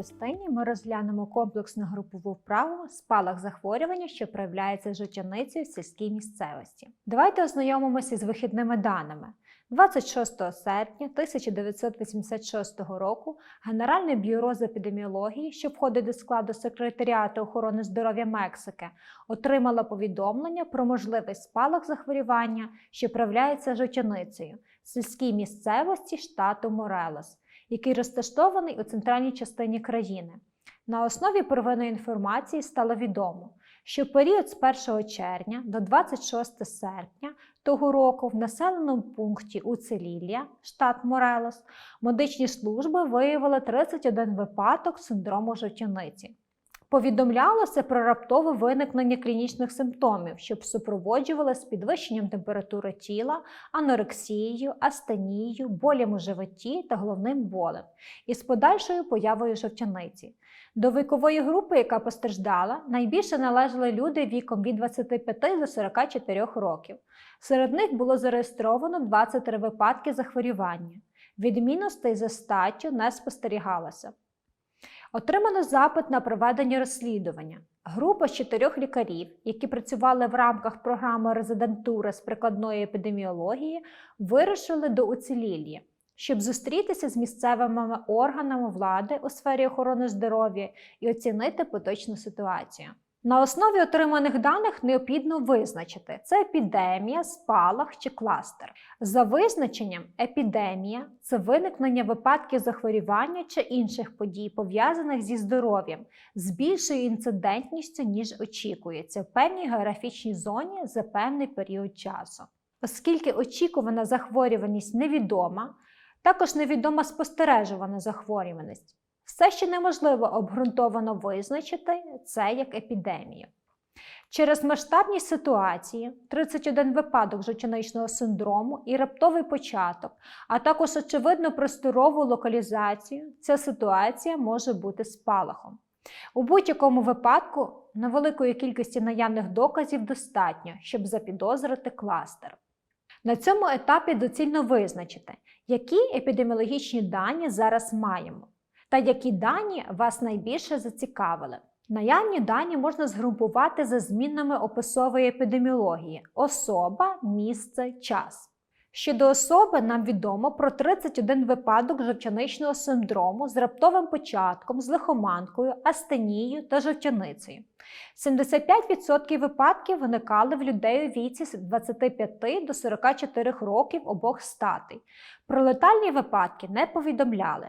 частині ми розглянемо комплексну групову вправу спалах захворювання, що проявляється жовтяницею в сільській місцевості. Давайте ознайомимося з вихідними даними. 26 серпня 1986 року Генеральне бюро з епідеміології, що входить до складу Секретаріату охорони здоров'я Мексики, отримало повідомлення про можливий спалах захворювання, що проявляється жовтяницею в сільській місцевості штату Морелос який розташований у центральній частині країни. На основі первинної інформації стало відомо, що в період з 1 червня до 26 серпня того року в населеному пункті Уцелілля, штат Морелос, медичні служби виявили 31 випадок синдрому жовтяниці. Повідомлялося про раптове виникнення клінічних симптомів, що супроводжували з підвищенням температури тіла, анорексією, астенією, болем у животі та головним болем, і з подальшою появою жовтяниці. До вікової групи, яка постраждала, найбільше належали люди віком від 25 до 44 років. Серед них було зареєстровано 23 випадки захворювання. Відмінностей за статтю не спостерігалося. Отримано запит на проведення розслідування. Група з чотирьох лікарів, які працювали в рамках програми резидентури з прикладної епідеміології, вирушили до уцілілі, щоб зустрітися з місцевими органами влади у сфері охорони здоров'я і оцінити поточну ситуацію. На основі отриманих даних необхідно визначити, це епідемія, спалах чи кластер. За визначенням, епідемія це виникнення випадків захворювання чи інших подій, пов'язаних зі здоров'ям, з більшою інцидентністю, ніж очікується в певній географічній зоні за певний період часу. Оскільки очікувана захворюваність невідома, також невідома спостережувана захворюваність. Все ще неможливо обґрунтовано визначити це як епідемію. Через масштабність ситуації, 31 випадок жовчаничного синдрому і раптовий початок, а також очевидно просторову локалізацію, ця ситуація може бути спалахом. У будь-якому випадку невеликої кількості наявних доказів достатньо, щоб запідозрити кластер. На цьому етапі доцільно визначити, які епідеміологічні дані зараз маємо та які дані вас найбільше зацікавили. Наявні дані можна згрупувати за змінними описової епідеміології особа, місце, час. Щодо особи, нам відомо про 31 випадок жовчаничного синдрому з раптовим початком, з лихоманкою, астенією та жовчаницею. 75% випадків виникали в людей у віці з 25 до 44 років обох статей. Про летальні випадки не повідомляли.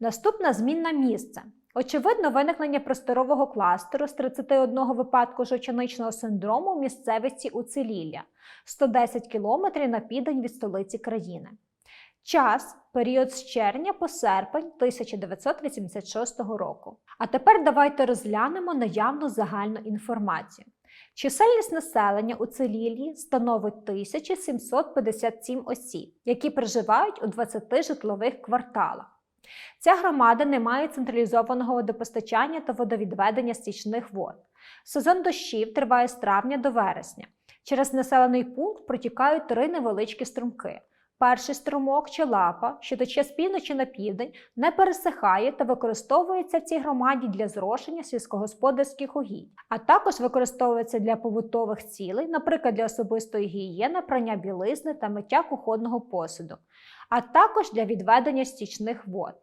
Наступна змінна місце. Очевидно, виникнення просторового кластеру з 31 випадку жовчаничного синдрому в місцевості Уцелілля 110 км на південь від столиці країни. Час період з червня по серпень 1986 року. А тепер давайте розглянемо наявну загальну інформацію. Чисельність населення у Целілії становить 1757 осіб, які проживають у 20 житлових кварталах. Ця громада не має централізованого водопостачання та водовідведення стічних вод. Сезон дощів триває з травня до вересня. Через населений пункт протікають три невеличкі струмки. Перший струмок чи лапа, що тече з півночі на південь, не пересихає та використовується в цій громаді для зрошення сільськогосподарських угідь, а також використовується для побутових цілей, наприклад, для особистої гігієни, прання білизни та миття кухонного посуду, а також для відведення стічних вод.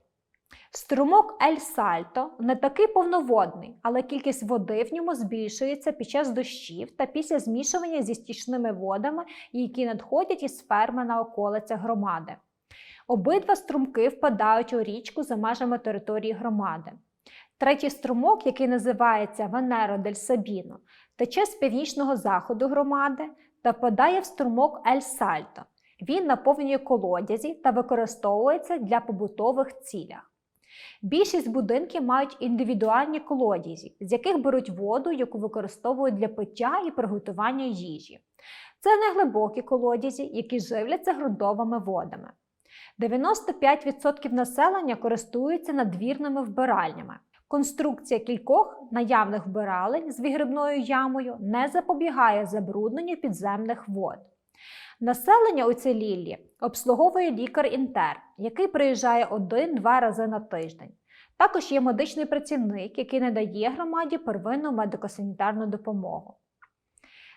Струмок Ель Сальто не такий повноводний, але кількість води в ньому збільшується під час дощів та після змішування зі стічними водами, які надходять із ферми на околицях громади. Обидва струмки впадають у річку за межами території громади. Третій струмок, який називається Венеро дель Сабіно, тече з північного заходу громади та впадає в струмок Ель Сальто. Він наповнює колодязі та використовується для побутових цілях. Більшість будинків мають індивідуальні колодязі, з яких беруть воду, яку використовують для пиття і приготування їжі. Це неглибокі колодязі, які живляться ґрунтовими водами. 95% населення користуються надвірними вбиральнями. Конструкція кількох наявних вбиралень з вигрібною ямою не запобігає забрудненню підземних вод. Населення у Целіллі обслуговує лікар-інтерн, який приїжджає один-два рази на тиждень. Також є медичний працівник, який надає громаді первинну медико-санітарну допомогу.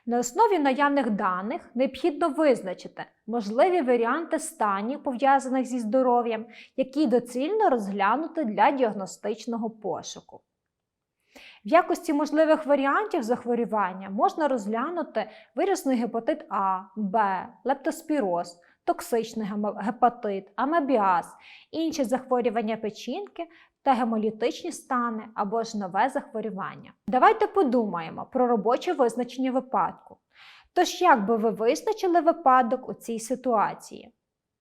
На основі наявних даних необхідно визначити можливі варіанти станів, пов'язаних зі здоров'ям, які доцільно розглянути для діагностичного пошуку. В якості можливих варіантів захворювання можна розглянути вірусний гепатит А, Б, лептоспіроз, токсичний гепатит, амебіаз, інші захворювання печінки та гемолітичні стани або ж нове захворювання. Давайте подумаємо про робоче визначення випадку. Тож, як би ви визначили випадок у цій ситуації?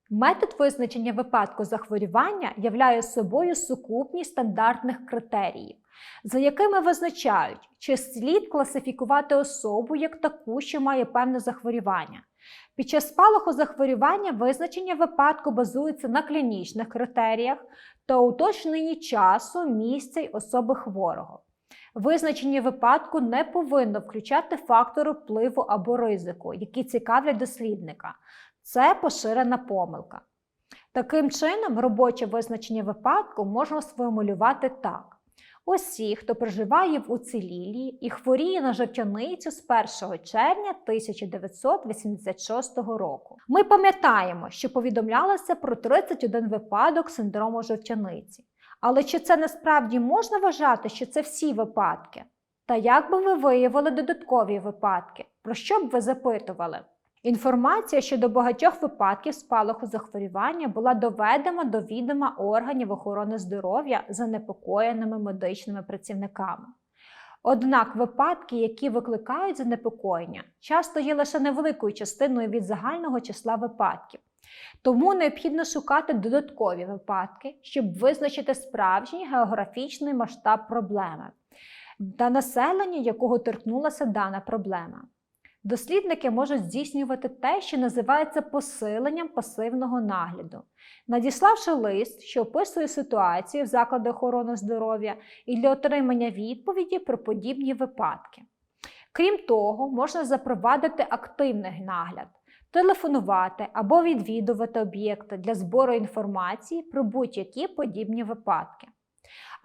Метод визначення випадку захворювання являє собою сукупність стандартних критеріїв, за якими визначають, чи слід класифікувати особу як таку, що має певне захворювання. Під час спалаху захворювання визначення випадку базується на клінічних критеріях та уточненні часу, місця й особи хворого. Визначення випадку не повинно включати фактори впливу або ризику, які цікавлять дослідника. Це поширена помилка. Таким чином, робоче визначення випадку можна сформулювати так: усі, хто проживає в уцілілії і хворіє на жовтяницю з 1 червня 1986 року. Ми пам'ятаємо, що повідомлялося про 31 випадок синдрому жовтяниці. Але чи це насправді можна вважати, що це всі випадки? Та як би ви виявили додаткові випадки? Про що б ви запитували? Інформація щодо багатьох випадків спалаху захворювання була доведена до відома органів охорони здоров'я занепокоєними медичними працівниками. Однак випадки, які викликають занепокоєння, часто є лише невеликою частиною від загального числа випадків. Тому необхідно шукати додаткові випадки, щоб визначити справжній географічний масштаб проблеми та населення, якого торкнулася дана проблема. Дослідники можуть здійснювати те, що називається посиленням пасивного нагляду, надіславши лист, що описує ситуацію в закладі охорони здоров'я і для отримання відповіді про подібні випадки. Крім того, можна запровадити активний нагляд, телефонувати або відвідувати об'єкти для збору інформації про будь-які подібні випадки.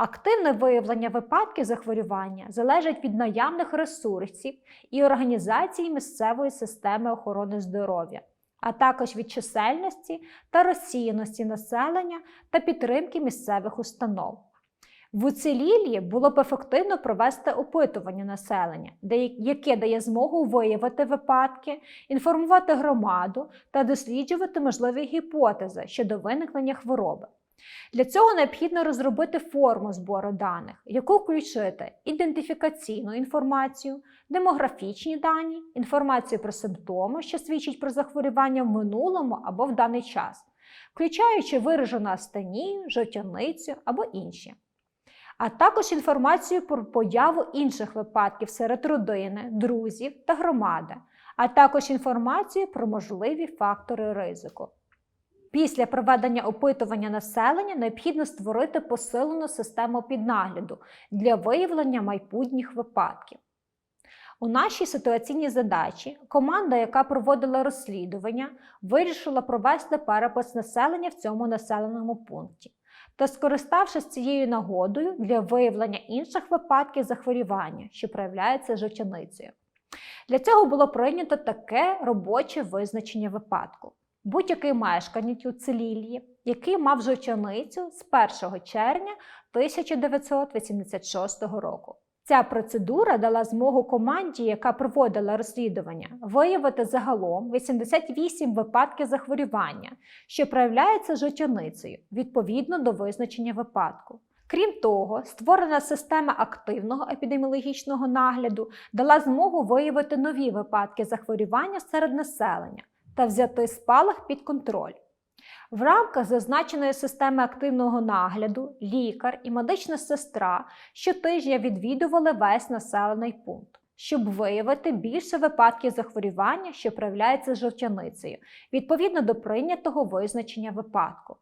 Активне виявлення випадків захворювання залежить від наявних ресурсів і організації місцевої системи охорони здоров'я, а також від чисельності та розсіяності населення та підтримки місцевих установ. В уцілілі було б ефективно провести опитування населення, яке дає змогу виявити випадки, інформувати громаду та досліджувати можливі гіпотези щодо виникнення хвороби. Для цього необхідно розробити форму збору даних, яку включити ідентифікаційну інформацію, демографічні дані, інформацію про симптоми, що свідчать про захворювання в минулому або в даний час, включаючи виражену астенію, жовтяницю або інші. А також інформацію про появу інших випадків серед родини, друзів та громади, а також інформацію про можливі фактори ризику. Після проведення опитування населення необхідно створити посилену систему піднагляду для виявлення майбутніх випадків. У нашій ситуаційній задачі команда, яка проводила розслідування, вирішила провести перепис населення в цьому населеному пункті та, скориставшись цією нагодою для виявлення інших випадків захворювання, що проявляється жовчаницею. Для цього було прийнято таке робоче визначення випадку будь-який мешканець уцілілії, який мав жовчаницю з 1 червня 1986 року. Ця процедура дала змогу команді, яка проводила розслідування, виявити загалом 88 випадків захворювання, що проявляється жовчаницею відповідно до визначення випадку. Крім того, створена система активного епідеміологічного нагляду дала змогу виявити нові випадки захворювання серед населення та взяти спалах під контроль. В рамках зазначеної системи активного нагляду лікар і медична сестра щотижня відвідували весь населений пункт, щоб виявити більше випадків захворювання, що проявляється жовчаницею, відповідно до прийнятого визначення випадку.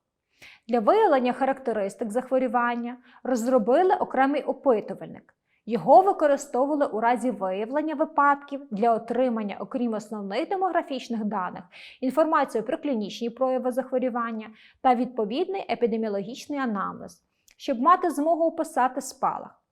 Для виявлення характеристик захворювання розробили окремий опитувальник. Його використовували у разі виявлення випадків для отримання, окрім основних демографічних даних, інформацію про клінічні прояви захворювання та відповідний епідеміологічний анамнез, щоб мати змогу описати спалах.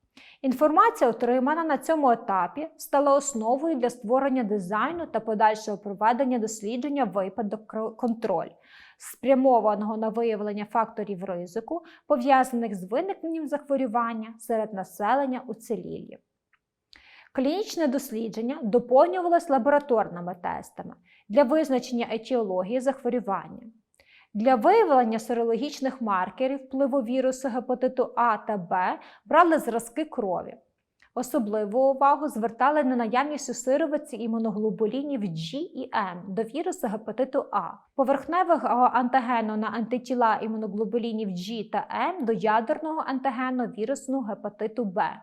Інформація, отримана на цьому етапі, стала основою для створення дизайну та подальшого проведення дослідження випадок контроль, спрямованого на виявлення факторів ризику, пов'язаних з виникненням захворювання серед населення уцілілі. Клінічне дослідження доповнювалось лабораторними тестами для визначення етіології захворювання. Для виявлення серологічних маркерів впливу вірусу гепатиту А та Б брали зразки крові. Особливу увагу звертали на наявність у сировиці імуноглобулінів G і М до вірусу гепатиту А, поверхневого антигену на антитіла імуноглобулінів G та М до ядерного антигену вірусного гепатиту Б.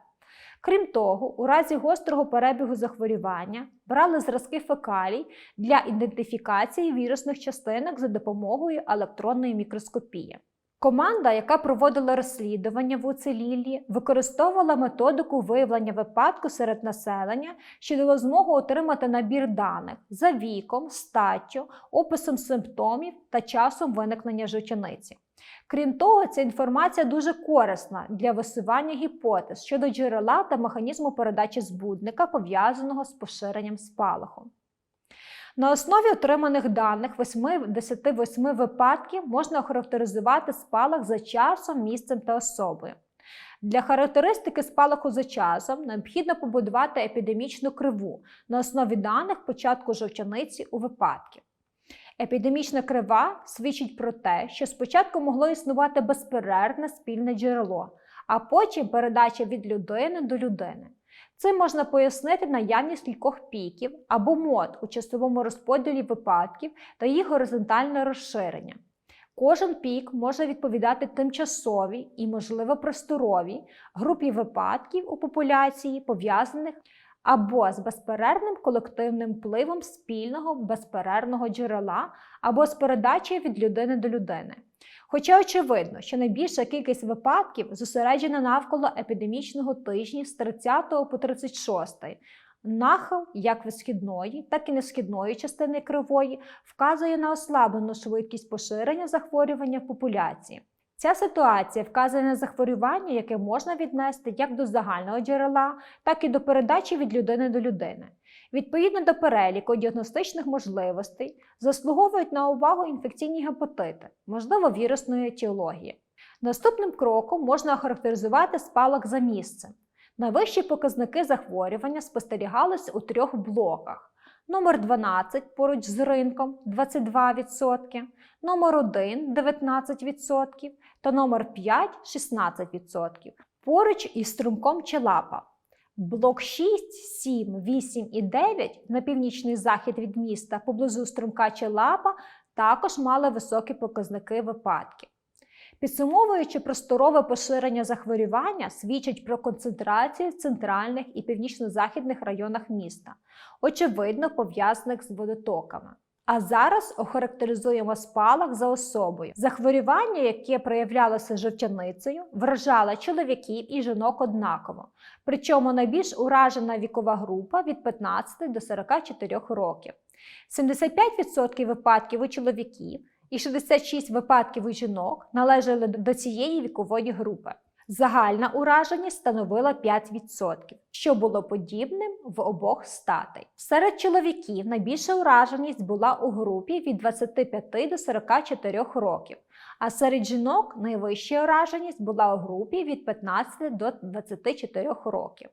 Крім того, у разі гострого перебігу захворювання брали зразки фекалій для ідентифікації вірусних частинок за допомогою електронної мікроскопії. Команда, яка проводила розслідування в уцеліллі, використовувала методику виявлення випадку серед населення, що дало змогу отримати набір даних за віком, статтю, описом симптомів та часом виникнення жовчаниці. Крім того, ця інформація дуже корисна для висування гіпотез щодо джерела та механізму передачі збудника, пов'язаного з поширенням спалаху. На основі отриманих даних 88 випадків можна охарактеризувати спалах за часом, місцем та особою. Для характеристики спалаху за часом необхідно побудувати епідемічну криву на основі даних початку жовчаниці у випадків. Епідемічна крива свідчить про те, що спочатку могло існувати безперервне спільне джерело, а потім передача від людини до людини. Цим можна пояснити наявність кількох піків або мод у часовому розподілі випадків та їх горизонтальне розширення. Кожен пік може відповідати тимчасовій і, можливо, просторовій групі випадків у популяції, пов'язаних або з безперервним колективним впливом спільного безперервного джерела, або з передачею від людини до людини. Хоча очевидно, що найбільша кількість випадків зосереджена навколо епідемічного тижня з 30 по 36. Нахил як висхідної, так і несхідної частини кривої вказує на ослаблену швидкість поширення захворювання в популяції. Ця ситуація вказує на захворювання, яке можна віднести як до загального джерела, так і до передачі від людини до людини. Відповідно до переліку діагностичних можливостей, заслуговують на увагу інфекційні гепатити, можливо, вірусної етіології. Наступним кроком можна охарактеризувати спалах за місцем. Найвищі показники захворювання спостерігались у трьох блоках. Номер 12 поруч з ринком 22%, номер 1 19% та номер 5 16%, поруч із струмком Челапа. Блок 6, 7, 8 і 9 на північний захід від міста поблизу струмка Челапа також мали високі показники випадків. Підсумовуючи просторове поширення захворювання, свідчить про концентрацію в центральних і північно-західних районах міста, очевидно пов'язаних з водотоками. А зараз охарактеризуємо спалах за особою. Захворювання, яке проявлялося жовчаницею, вражало чоловіків і жінок однаково. Причому найбільш уражена вікова група від 15 до 44 років. 75% випадків у чоловіків і 66 випадків у жінок належали до цієї вікової групи. Загальна ураженість становила 5%, що було подібним в обох статей. Серед чоловіків найбільша ураженість була у групі від 25 до 44 років, а серед жінок найвища ураженість була у групі від 15 до 24 років.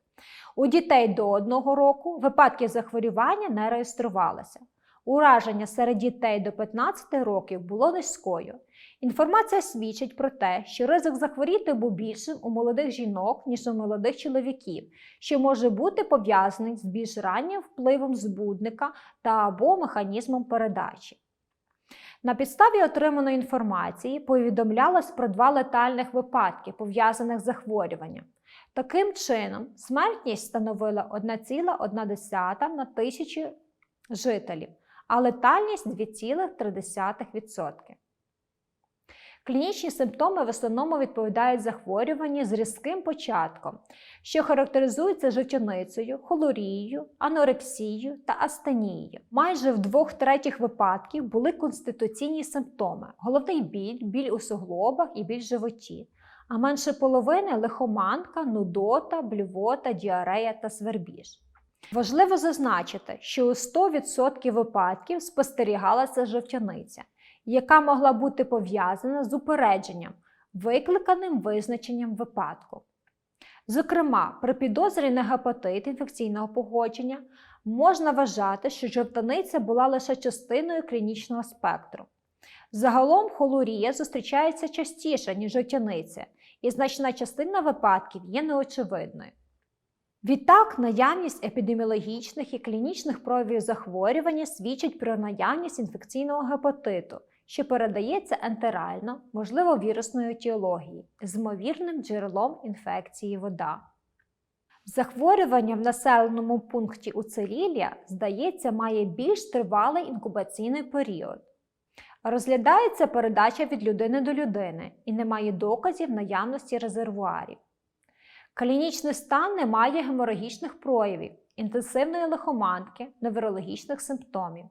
У дітей до 1 року випадків захворювання не реєструвалося. Ураження серед дітей до 15 років було низькою. Інформація свідчить про те, що ризик захворіти був більшим у молодих жінок, ніж у молодих чоловіків, що може бути пов'язаний з більш раннім впливом збудника та або механізмом передачі. На підставі отриманої інформації повідомлялось про два летальних випадки, пов'язаних з захворюванням. Таким чином, смертність становила 1,1 на тисячу жителів, а летальність 2,3%. Клінічні симптоми в основному відповідають захворюванню з різким початком, що характеризується жовчаницею, холорією, анорексією та астенією. Майже в двох третіх випадків були конституційні симптоми: головний біль, біль у суглобах і біль в животі. а менше половини лихоманка, нудота, блювота, діарея та свербіж. Важливо зазначити, що у 100% випадків спостерігалася жовтяниця, яка могла бути пов'язана з упередженням, викликаним визначенням випадку. Зокрема, при підозрі на гепатит інфекційного погодження можна вважати, що жовтаниця була лише частиною клінічного спектру. Загалом холурія зустрічається частіше, ніж жовтяниця, і значна частина випадків є неочевидною. Відтак, наявність епідеміологічних і клінічних проявів захворювання свідчить про наявність інфекційного гепатиту, що передається ентерально, можливо, вірусною етіологією, з ймовірним джерелом інфекції вода. Захворювання в населеному пункті уцелілля, здається, має більш тривалий інкубаційний період. Розглядається передача від людини до людини і немає доказів наявності резервуарів. Клінічний стан не має геморагічних проявів, інтенсивної лихоманки, неврологічних симптомів.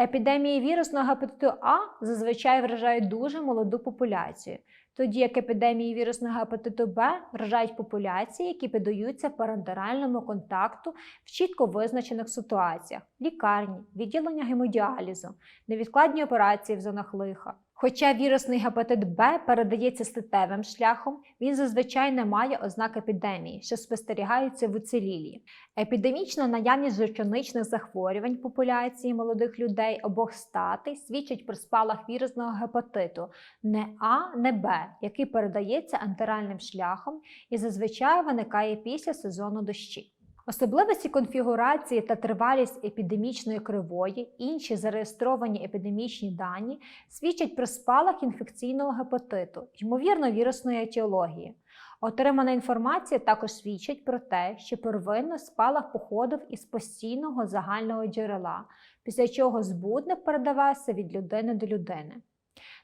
Епідемії вірусного гепатиту А зазвичай вражають дуже молоду популяцію, тоді як епідемії вірусного гепатиту Б вражають популяції, які піддаються парентеральному контакту в чітко визначених ситуаціях лікарні, відділення гемодіалізу, невідкладні операції в зонах лиха. Хоча вірусний гепатит Б передається статевим шляхом, він зазвичай не має ознак епідемії, що спостерігаються в уцелілі. Епідемічна наявність жовчоничних захворювань популяції молодих людей обох статей свідчить про спалах вірусного гепатиту не А, не Б, який передається антеральним шляхом і зазвичай виникає після сезону дощів. Особливості конфігурації та тривалість епідемічної кривої, інші зареєстровані епідемічні дані свідчать про спалах інфекційного гепатиту, ймовірно, вірусної етіології. Отримана інформація також свідчить про те, що первинно спалах походив із постійного загального джерела, після чого збудник передавався від людини до людини.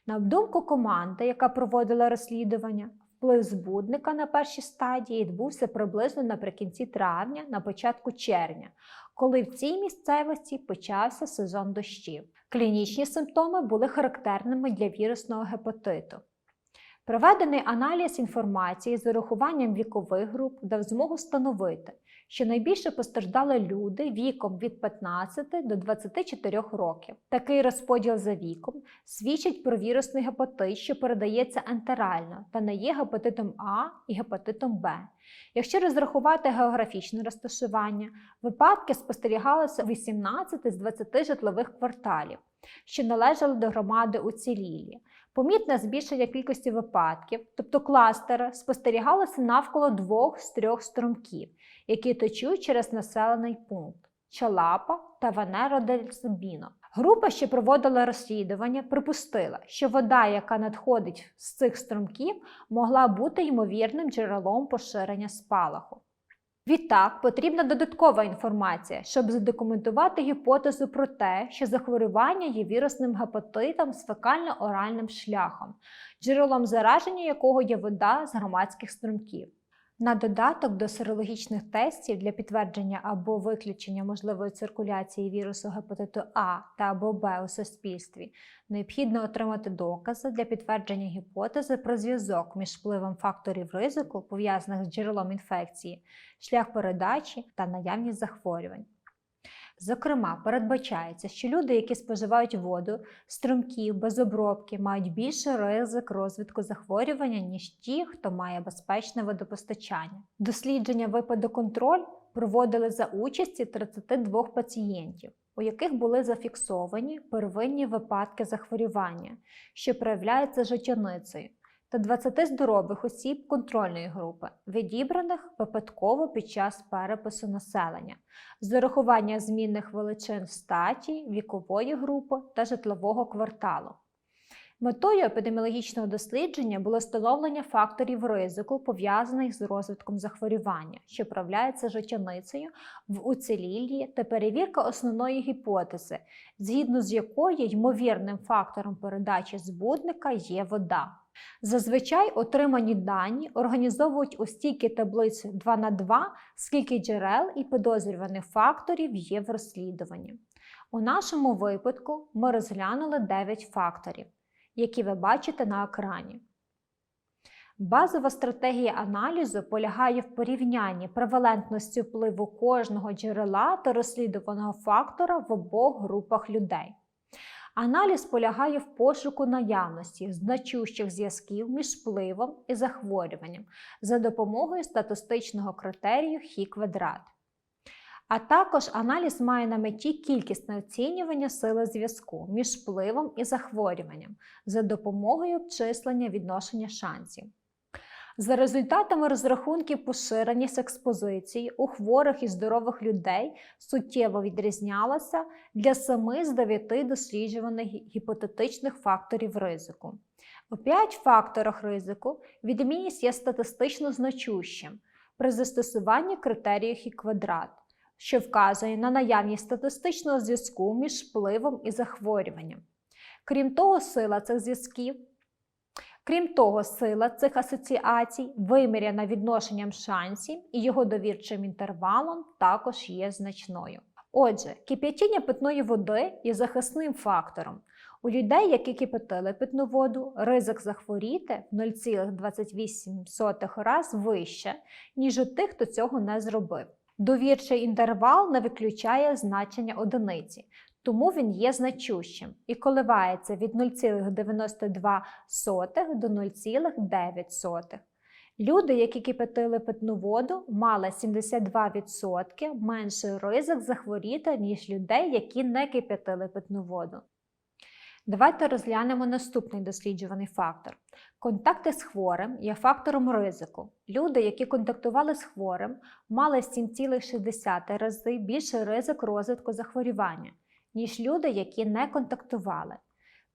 На думку команди, яка проводила розслідування, Вплив збудника на першій стадії відбувся приблизно наприкінці травня, на початку червня, коли в цій місцевості почався сезон дощів. Клінічні симптоми були характерними для вірусного гепатиту. Проведений аналіз інформації з урахуванням вікових груп дав змогу встановити, що найбільше постраждали люди віком від 15 до 24 років. Такий розподіл за віком свідчить про вірусний гепатит, що передається ентерально та не є гепатитом А і гепатитом Б. Якщо розрахувати географічне розташування, випадки спостерігалися у 18 з 20 житлових кварталів, що належали до громади уцілілі. Помітне збільшення кількості випадків, тобто кластери, спостерігалося навколо двох з трьох струмків, які течуть через населений пункт Чалапа та Венеро дель Субіно. Група, що проводила розслідування, припустила, що вода, яка надходить з цих струмків, могла бути ймовірним джерелом поширення спалаху. Відтак потрібна додаткова інформація, щоб задокументувати гіпотезу про те, що захворювання є вірусним гепатитом з фекально-оральним шляхом, джерелом зараження якого є вода з громадських струмків. На додаток до серологічних тестів для підтвердження або виключення можливої циркуляції вірусу гепатиту А та або Б у суспільстві необхідно отримати докази для підтвердження гіпотези про зв'язок між впливом факторів ризику, пов'язаних з джерелом інфекції, шлях передачі та наявність захворювань. Зокрема, передбачається, що люди, які споживають воду, струмків без обробки, мають більший ризик розвитку захворювання, ніж ті, хто має безпечне водопостачання. Дослідження випадоконтроль проводили за участі 32 пацієнтів, у яких були зафіксовані первинні випадки захворювання, що проявляються життєницею та 20 здорових осіб контрольної групи, відібраних випадково під час перепису населення, з урахування змінних величин статі, вікової групи та житлового кварталу. Метою епідеміологічного дослідження було встановлення факторів ризику, пов'язаних з розвитком захворювання, що проявляється життєницею в уцеліллі, та перевірка основної гіпотези, згідно з якою ймовірним фактором передачі збудника є вода. Зазвичай отримані дані організовують у стійкі таблиці 2 на 2, скільки джерел і підозрюваних факторів є в розслідуванні. У нашому випадку ми розглянули 9 факторів, які ви бачите на екрані. Базова стратегія аналізу полягає в порівнянні превалентності впливу кожного джерела та розслідуваного фактора в обох групах людей. Аналіз полягає в пошуку наявності значущих зв'язків між впливом і захворюванням за допомогою статистичного критерію хі квадрат. А також аналіз має на меті кількісне оцінювання сили зв'язку між впливом і захворюванням за допомогою обчислення відношення шансів. За результатами розрахунків поширеність експозиції у хворих і здорових людей суттєво відрізнялася для 7 з 9 досліджуваних гіпотетичних факторів ризику. У 5 факторах ризику відмінність є статистично значущим при застосуванні критерію хі квадрат, що вказує на наявність статистичного зв'язку між впливом і захворюванням. Крім того, сила цих зв'язків Крім того, сила цих асоціацій, виміряна відношенням шансів і його довірчим інтервалом, також є значною. Отже, кип'ятіння питної води є захисним фактором. У людей, які кипятили питну воду, ризик захворіти в 0,28 раз вище, ніж у тих, хто цього не зробив. Довірчий інтервал не виключає значення одиниці, тому він є значущим і коливається від 0,92 до 0,9. Люди, які кипятили питну воду, мали 72% менший ризик захворіти, ніж людей, які не кипятили питну воду. Давайте розглянемо наступний досліджуваний фактор. Контакти з хворим є фактором ризику. Люди, які контактували з хворим, мали 7,6 рази більший ризик розвитку захворювання ніж люди, які не контактували.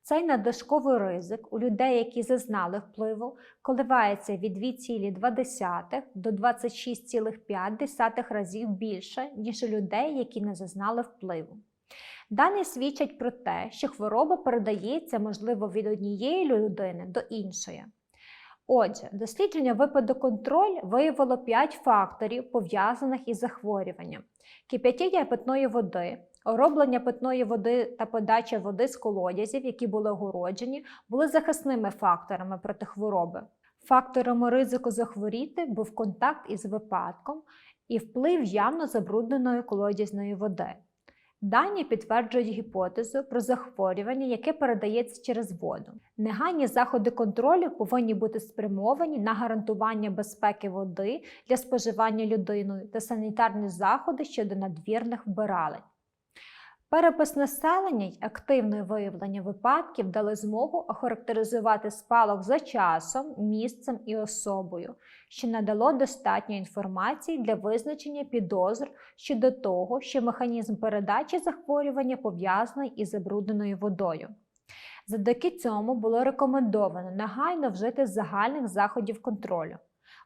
Цей надлишковий ризик у людей, які зазнали впливу, коливається від 2,2 до 26,5 разів більше, ніж у людей, які не зазнали впливу. Дані свідчать про те, що хвороба передається, можливо, від однієї людини до іншої. Отже, дослідження випадоконтроль виявило 5 факторів, пов'язаних із захворюванням: кип'ятіння питної води, Ороблення питної води та подача води з колодязів, які були огороджені, були захисними факторами проти хвороби. Фактором ризику захворіти був контакт із випадком і вплив явно забрудненої колодязної води. Дані підтверджують гіпотезу про захворювання, яке передається через воду. Негайні заходи контролю повинні бути спрямовані на гарантування безпеки води для споживання людиною та санітарні заходи щодо надвірних вбиралень. Перепис населення й активне виявлення випадків дали змогу охарактеризувати спалах за часом, місцем і особою, що надало достатньо інформації для визначення підозр щодо того, що механізм передачі захворювання пов'язаний із забрудненою водою. Завдяки цьому було рекомендовано негайно вжити загальних заходів контролю.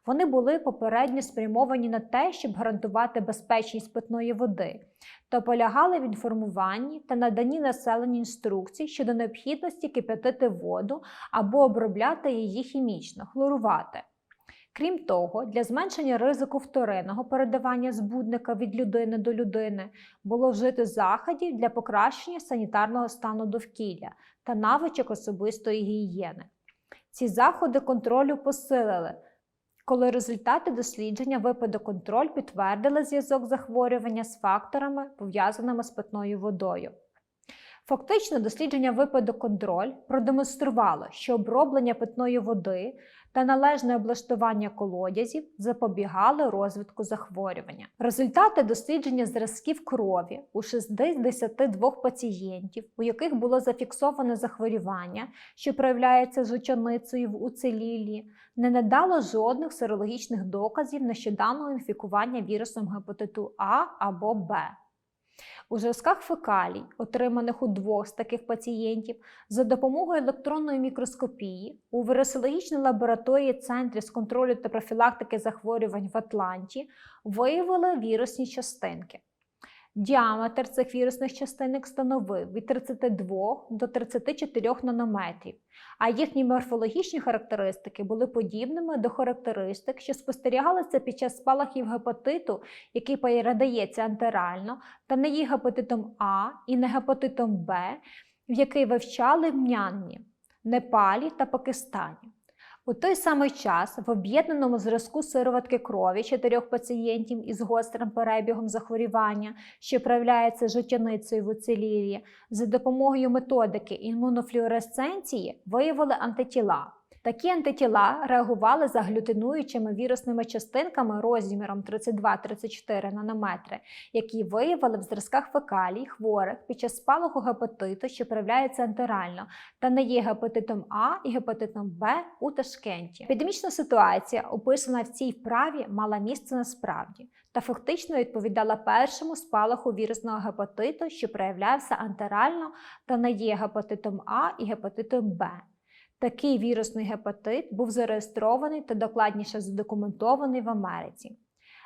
Вони були попередньо спрямовані на те, щоб гарантувати безпечність питної води, та полягали в інформуванні та наданні населенню інструкцій щодо необхідності кип'ятити воду або обробляти її хімічно, хлорувати. Крім того, для зменшення ризику вторинного передавання збудника від людини до людини було вжито заходів для покращення санітарного стану довкілля та навичок особистої гігієни. Ці заходи контролю посилили коли результати дослідження випадоконтроль підтвердили зв'язок захворювання з факторами, пов'язаними з питною водою. Фактично, дослідження випадоконтроль продемонструвало, що оброблення питної води та належне облаштування колодязів запобігали розвитку захворювання. Результати дослідження зразків крові у 62 пацієнтів, у яких було зафіксовано захворювання, що проявляється жучаницею в уцелілі, не надало жодних серологічних доказів нещодавнього інфікування вірусом гепатиту А або Б. У зразках фекалій, отриманих у двох з таких пацієнтів, за допомогою електронної мікроскопії у вірусологічній лабораторії Центрі з контролю та профілактики захворювань в Атланті виявили вірусні частинки. Діаметр цих вірусних частинок становив від 32 до 34 нанометрів, а їхні морфологічні характеристики були подібними до характеристик, що спостерігалися під час спалахів гепатиту, який передається антерально, та не є гепатитом А і не гепатитом Б, в який вивчали в М'янмі, Непалі та Пакистані. У той самий час в об'єднаному зразку сироватки крові чотирьох пацієнтів із гострим перебігом захворювання, що проявляється життєницею в уцелілі, за допомогою методики імунофлюоресценції виявили антитіла. Такі антитіла реагували за глютинуючими вірусними частинками розміром 32-34 нанометри, які виявили в зразках фекалій хворих під час спалаху гепатиту, що проявляється ентерально, та не є гепатитом А і гепатитом Б у Ташкенті. Епідемічна ситуація, описана в цій вправі, мала місце насправді та фактично відповідала першому спалаху вірусного гепатиту, що проявлявся антерально та не є гепатитом А і гепатитом Б. Такий вірусний гепатит був зареєстрований та докладніше задокументований в Америці.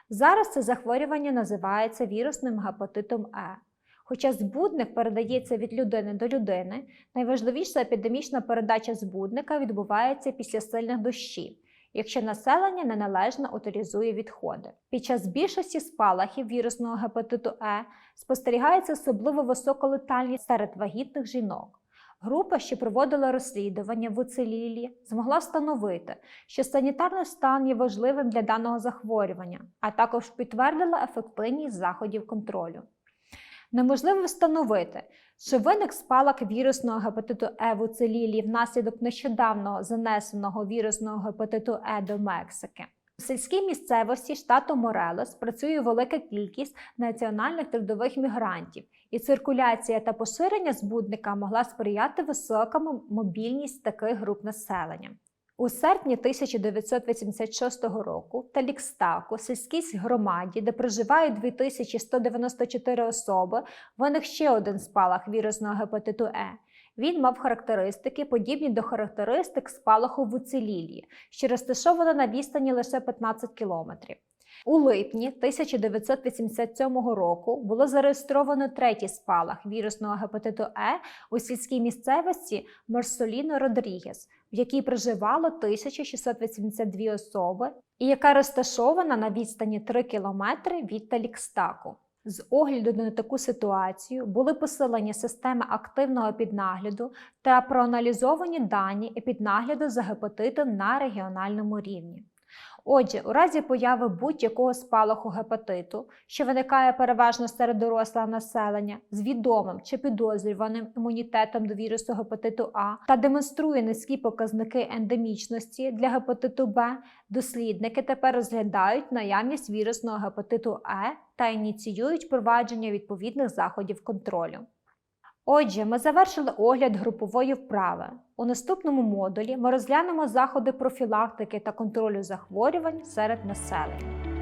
Зараз це захворювання називається вірусним гепатитом Е. Хоча збудник передається від людини до людини, найважливіша епідемічна передача збудника відбувається після сильних дощів, якщо населення неналежно утилізує відходи. Під час більшості спалахів вірусного гепатиту Е спостерігається особливо висока летальність серед вагітних жінок. Група, що проводила розслідування в уцелілі, змогла встановити, що санітарний стан є важливим для даного захворювання, а також підтвердила ефективність заходів контролю. Неможливо встановити, чи виник спалах вірусного гепатиту Е в уцелілі внаслідок нещодавно занесеного вірусного гепатиту Е до Мексики. У сільській місцевості штату Морелос працює велика кількість національних трудових мігрантів, і циркуляція та поширення збудника могла сприяти високому мобільність таких груп населення. У серпні 1986 року в Талікстаку, сільській громаді, де проживають 2194 особи, виник ще один спалах вірусного гепатиту Е. Він мав характеристики, подібні до характеристик спалаху в уцелілі, що розташовано на відстані лише 15 кілометрів. У липні 1987 року було зареєстровано третій спалах вірусного гепатиту Е у сільській місцевості Марсоліно Родрігес, в якій проживало 1682 особи, і яка розташована на відстані 3 кілометри від Талікстаку. З огляду на таку ситуацію були посилені системи активного піднагляду та проаналізовані дані епіднагляду за гепатитом на регіональному рівні. Отже, у разі появи будь-якого спалаху гепатиту, що виникає переважно серед дорослого населення з відомим чи підозрюваним імунітетом до вірусу гепатиту А та демонструє низькі показники ендемічності для гепатиту Б, дослідники тепер розглядають наявність вірусного гепатиту Е та ініціюють впровадження відповідних заходів контролю. Отже, ми завершили огляд групової вправи. У наступному модулі ми розглянемо заходи профілактики та контролю захворювань серед населення.